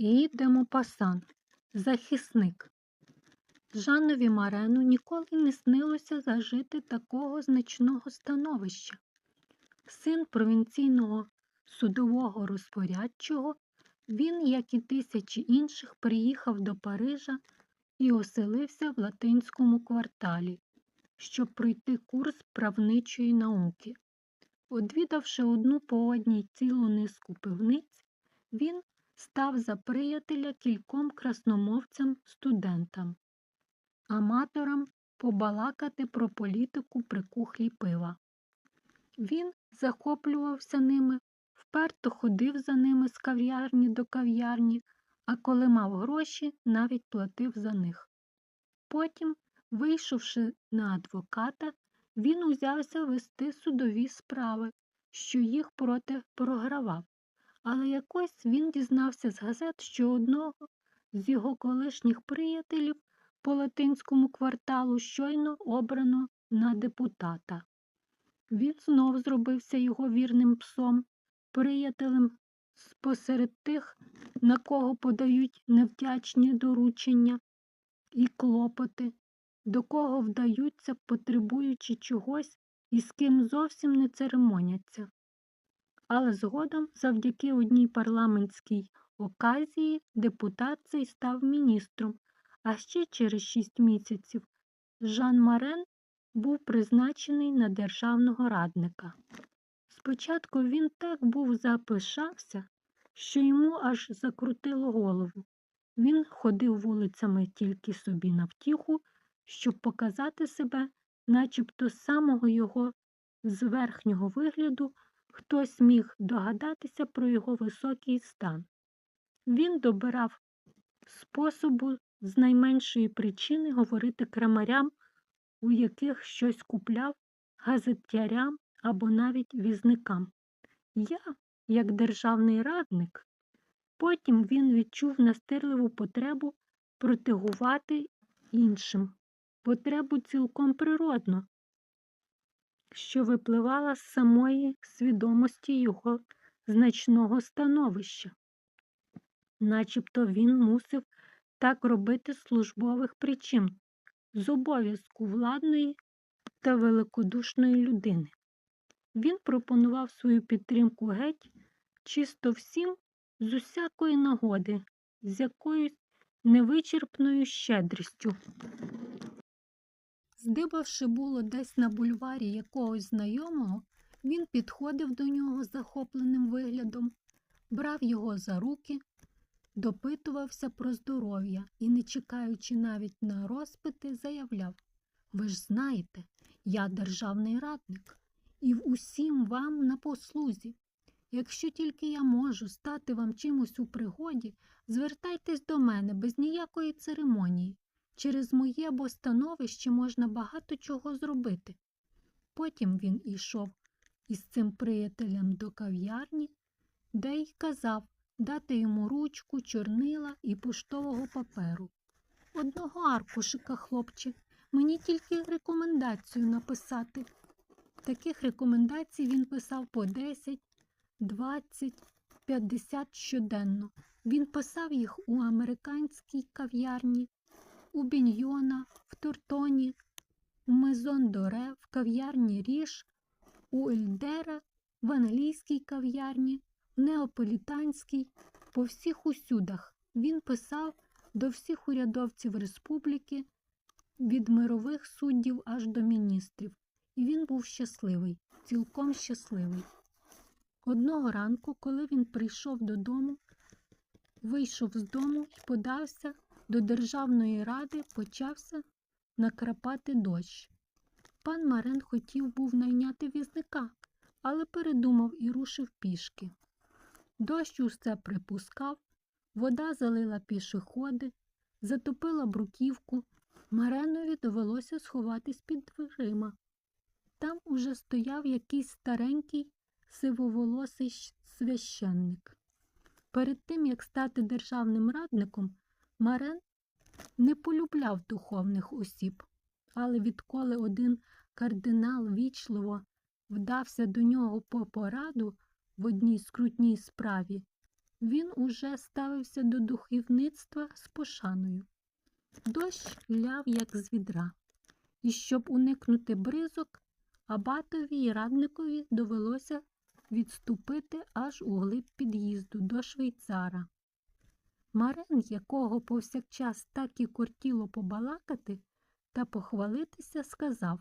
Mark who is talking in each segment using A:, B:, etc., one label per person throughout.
A: Гі де Мопасан захисник. Жанові Марену ніколи не снилося зажити такого значного становища. Син провінційного судового розпорядчого, він, як і тисячі інших, приїхав до Парижа і оселився в латинському кварталі, щоб пройти курс правничої науки. Одвідавши одну по одній цілу низку пивниць, він став за приятеля кільком красномовцям студентам, аматорам побалакати про політику при кухлі пива. Він захоплювався ними, вперто ходив за ними з кав'ярні до кав'ярні, а коли мав гроші, навіть платив за них. Потім, вийшовши на адвоката, він узявся вести судові справи, що їх проти програвав. Але якось він дізнався з газет, що одного з його колишніх приятелів по латинському кварталу щойно обрано на депутата. Він знов зробився його вірним псом, приятелем посеред тих, на кого подають невдячні доручення і клопоти, до кого вдаються, потребуючи чогось і з ким зовсім не церемоняться. Але згодом, завдяки одній парламентській оказії, депутат цей став міністром, а ще через шість місяців Жан Марен був призначений на державного радника. Спочатку він так був запишався, що йому аж закрутило голову. Він ходив вулицями тільки собі на втіху, щоб показати себе, начебто з самого його з верхнього вигляду хтось міг догадатися про його високий стан. Він добирав способу з найменшої причини говорити крамарям, у яких щось купляв, газетярям або навіть візникам. Я, як державний радник, потім він відчув настирливу потребу протигувати іншим, потребу цілком природно, що випливала з самої свідомості його значного становища. Начебто він мусив так робити службових причин, з обов'язку владної та великодушної людини. Він пропонував свою підтримку геть чисто всім з усякої нагоди, з якоюсь невичерпною щедрістю. Здибавши було десь на бульварі якогось знайомого, він підходив до нього захопленим виглядом, брав його за руки, допитувався про здоров'я і, не чекаючи навіть на розпити, заявляв Ви ж знаєте, я державний радник і в усім вам на послузі. Якщо тільки я можу стати вам чимось у пригоді, звертайтесь до мене без ніякої церемонії. Через моє бо становище можна багато чого зробити. Потім він ішов із цим приятелем до кав'ярні, де й казав дати йому ручку, чорнила і поштового паперу. Одного аркушика, хлопче, мені тільки рекомендацію написати. Таких рекомендацій він писав по 10, 20, 50 щоденно. Він писав їх у американській кав'ярні, у Біньйона, в Туртоні, у Мезон Доре, в кав'ярні Ріш, у Ельдера, в англійській кав'ярні, в Неаполітанській, по всіх усюдах. Він писав до всіх урядовців республіки, від мирових суддів аж до міністрів. І він був щасливий, цілком щасливий. Одного ранку, коли він прийшов додому, вийшов з дому і подався до Державної ради, почався накрапати дощ. Пан Марен хотів був найняти візника, але передумав і рушив пішки. Дощ усе припускав, вода залила пішоходи, затопила бруківку. Маренові довелося сховатись під дверима. Там уже стояв якийсь старенький сивоволосий священник. Перед тим, як стати державним радником, Марен не полюбляв духовних осіб, але відколи один кардинал вічливо вдався до нього по пораду в одній скрутній справі, Він уже ставився до духовництва з пошаною. Дощ ляв, як з відра, і щоб уникнути бризок, абатові й радникові довелося відступити аж у глиб під'їзду до швейцара. Марен, якого повсякчас так і кортіло побалакати та похвалитися, сказав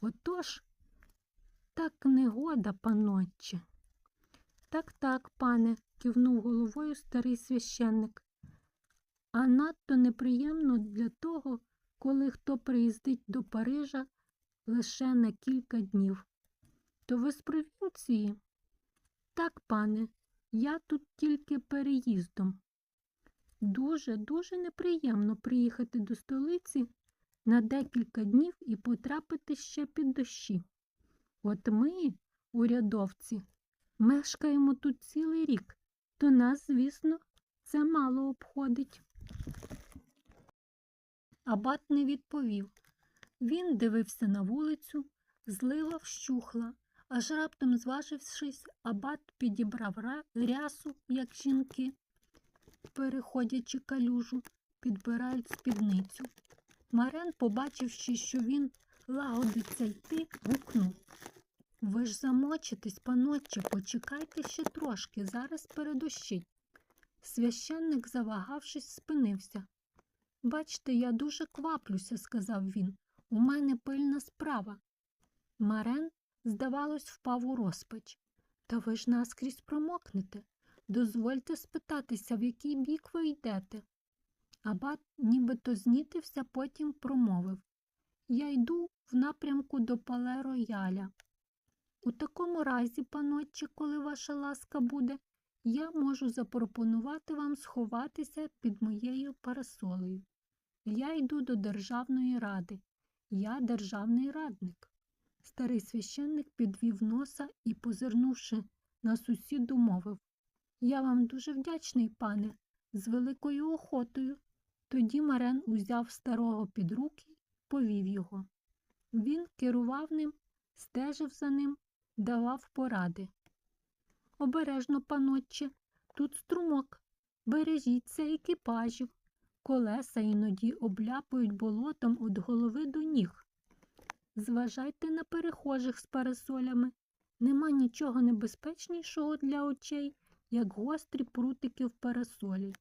A: Отож, так негода, панотче. Так, так, пане, кивнув головою старий священник. А надто неприємно для того, коли хто приїздить до Парижа лише на кілька днів. То ви з провінції? Так, пане, я тут тільки переїздом. Дуже, дуже неприємно приїхати до столиці на декілька днів і потрапити ще під дощі. От ми, урядовці, мешкаємо тут цілий рік, то нас, звісно, це мало обходить. Абат не відповів. Він дивився на вулицю, злива вщухла, аж раптом, зважившись, абат підібрав рясу, як жінки, переходячи калюжу, підбирають спідницю. Марен, побачивши, що він лагодиться йти, гукнув. Ви ж замочитесь, панотче, почекайте ще трошки, зараз передощить. Священник, завагавшись, спинився. Бачте, я дуже кваплюся, сказав він. У мене пильна справа. Марен, здавалось, впав у розпач. Та ви ж наскрізь промокнете. Дозвольте спитатися, в який бік ви йдете. Абат нібито знітився, потім промовив. Я йду в напрямку до пале рояля. У такому разі, панотче, коли ваша ласка буде, я можу запропонувати вам сховатися під моєю парасолею. Я йду до Державної ради. Я державний радник. Старий священник підвів носа і, позирнувши на сусіду, мовив Я вам дуже вдячний, пане, з великою охотою. Тоді Марен узяв старого під руки, повів його. Він керував ним, стежив за ним, давав поради. Обережно, панотче, тут струмок, бережіться екіпажів. Колеса іноді обляпують болотом від голови до ніг. Зважайте на перехожих з парасолями. Нема нічого небезпечнішого для очей, як гострі прутики в парасолі.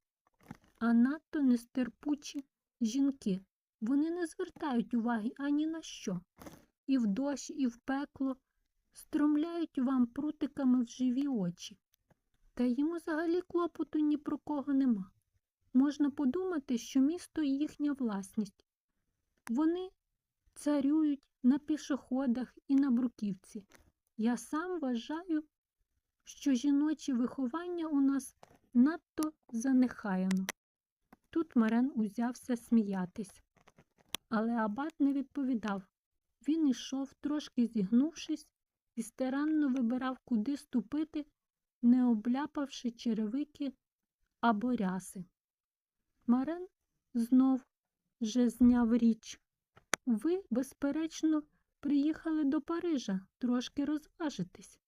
A: А надто нестерпучі жінки. Вони не звертають уваги ані на що. І в дощ, і в пекло стромляють вам прутиками в живі очі. Та їм взагалі клопоту ні про кого нема. Можна подумати, що місто їхня власність. Вони царюють на пішоходах і на бруківці. Я сам вважаю, що жіноче виховання у нас надто занехаяно. Тут Марен узявся сміятись. Але абат не відповідав. Він ішов, трошки зігнувшись, і старанно вибирав, куди ступити, не обляпавши черевики або ряси. Марен знов же зняв річ. Ви, безперечно, приїхали до Парижа трошки розважитись.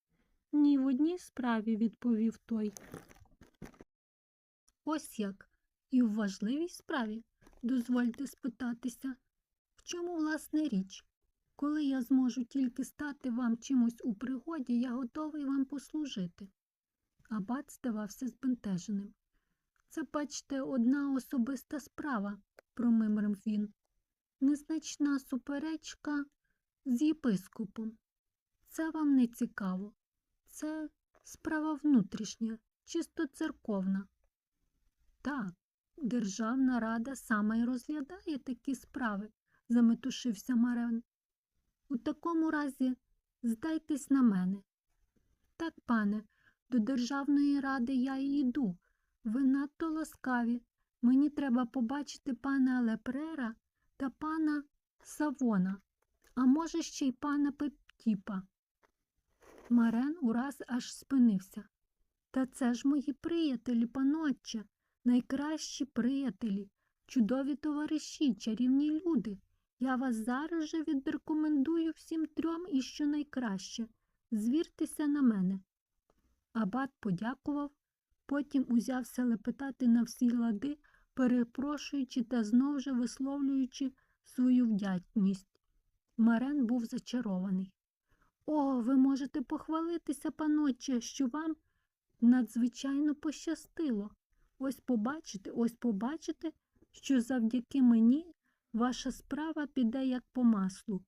A: Ні в одній справі, відповів той. Ось як. І в важливій справі, дозвольте спитатися, в чому власне річ? Коли я зможу тільки стати вам чимось у пригоді, я готовий вам послужити. Абат здавався збентеженим. Це, бачте, одна особиста справа, промимрив він. Незначна суперечка з єпископом. Це вам не цікаво. Це справа внутрішня, чисто церковна. Так, Державна рада саме й розглядає такі справи, заметушився Марен. У такому разі здайтесь на мене. Так, пане, до Державної ради я і йду. Ви надто ласкаві. Мені треба побачити пана Лепрера та пана Савона, а може, ще й пана Пептіпа. Марен ураз аж спинився. Та це ж мої приятелі, панотче, найкращі приятелі, чудові товариші, чарівні люди. Я вас зараз же відрекомендую всім трьом і що найкраще. Звіртеся на мене. Абат подякував, Потім узявся лепетати на всі лади, перепрошуючи та знов же висловлюючи свою вдячність. Марен був зачарований. О, ви можете похвалитися, паноче, що вам надзвичайно пощастило. Ось побачите, ось побачите, що завдяки мені ваша справа піде як по маслу.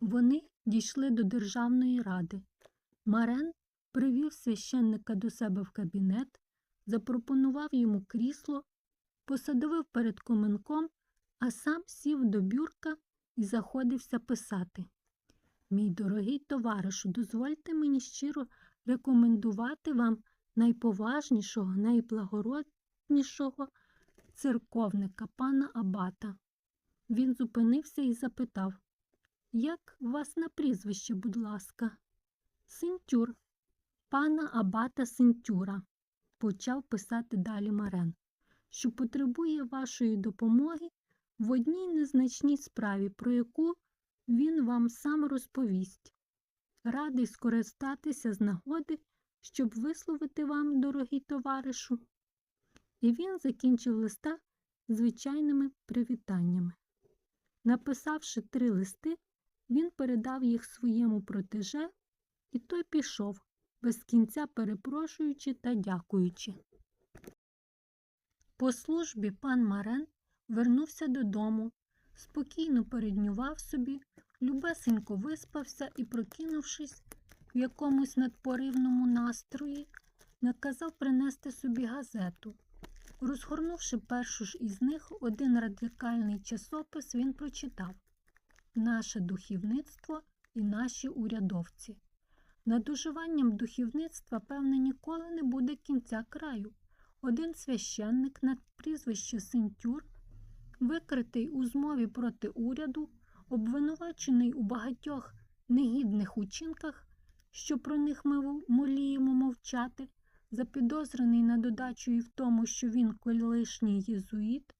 A: Вони дійшли до Державної ради. Марен привів священника до себе в кабінет, запропонував йому крісло, посадовив перед коменком, а сам сів до бюрка і заходився писати. Мій дорогий товаришу, дозвольте мені щиро рекомендувати вам найповажнішого, найблагороднішого церковника пана Абата. Він зупинився і запитав, як вас на прізвище, будь ласка? Синтюр, пана Абата Синтюра, почав писати далі Марен, що потребує вашої допомоги в одній незначній справі, про яку він вам сам розповість. Радий скористатися з нагоди, щоб висловити вам, дорогий товаришу. І він закінчив листа звичайними привітаннями. Написавши три листи, він передав їх своєму протеже, і той пішов, без кінця перепрошуючи та дякуючи. По службі пан Марен вернувся додому, спокійно переднював собі, любесенько виспався і, прокинувшись в якомусь надпоривному настрої, наказав принести собі газету. Розгорнувши першу ж із них один радикальний часопис, він прочитав Наше духівництво і наші урядовці. Над уживанням духівництва, певне, ніколи не буде кінця краю. Один священник на прізвище Синтюр, викритий у змові проти уряду, обвинувачений у багатьох негідних учинках, що про них ми моліємо мовчати, запідозрений на додачу і в тому, що він колишній єзуїт,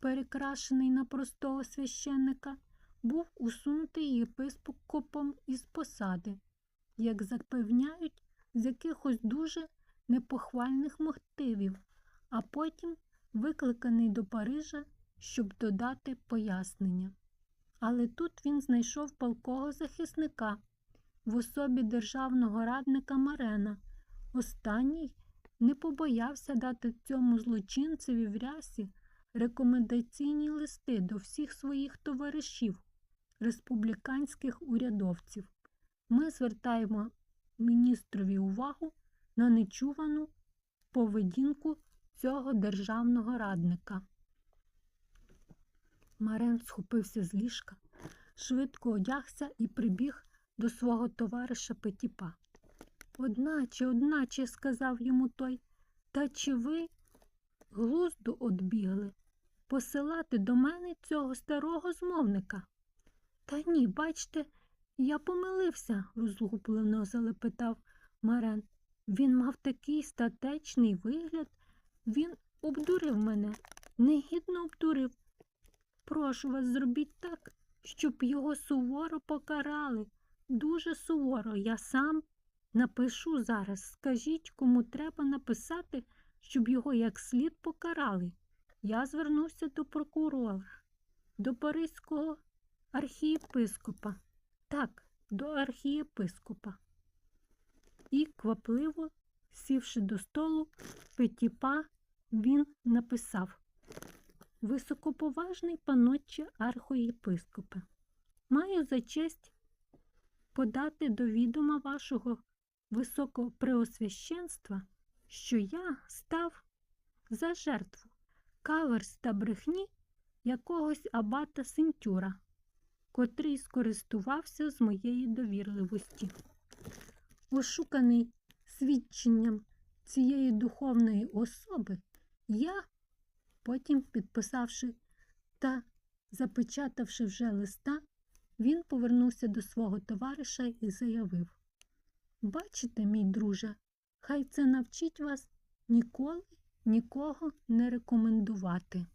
A: перекрашений на простого священника, був усунутий єпископом із посади, як запевняють, з якихось дуже непохвальних мотивів, а потім викликаний до Парижа, щоб додати пояснення. Але тут він знайшов палкого захисника в особі державного радника Марена. Останній не побоявся дати цьому злочинцеві в рясі рекомендаційні листи до всіх своїх товаришів, республіканських урядовців. Ми звертаємо міністрові увагу на нечувану поведінку цього державного радника. Марен схопився з ліжка, швидко одягся і прибіг до свого товариша Петіпа. Одначе, одначе, сказав йому той, та чи ви глузду одбігли посилати до мене цього старого змовника? Та ні, бачте, я помилився, розгублено залепетав Марен. Він мав такий статечний вигляд, він обдурив мене, негідно обдурив. Прошу вас, зробіть так, щоб його суворо покарали. Дуже суворо. Я сам напишу зараз. Скажіть, кому треба написати, щоб його як слід покарали. Я звернувся до прокурора, до Паризького архієпископа. Так, до архієпископа. І квапливо, сівши до столу, Петіпа, він написав Високоповажний панотче архоєпископе, маю за честь подати до відома вашого високопреосвященства, що я став за жертву каверс та брехні якогось абата Синтюра, котрий скористувався з моєї довірливості. Ошуканий свідченням цієї духовної особи, я, потім підписавши та запечатавши вже листа, він повернувся до свого товариша і заявив Бачите, мій друже, хай це навчить вас ніколи нікого не рекомендувати.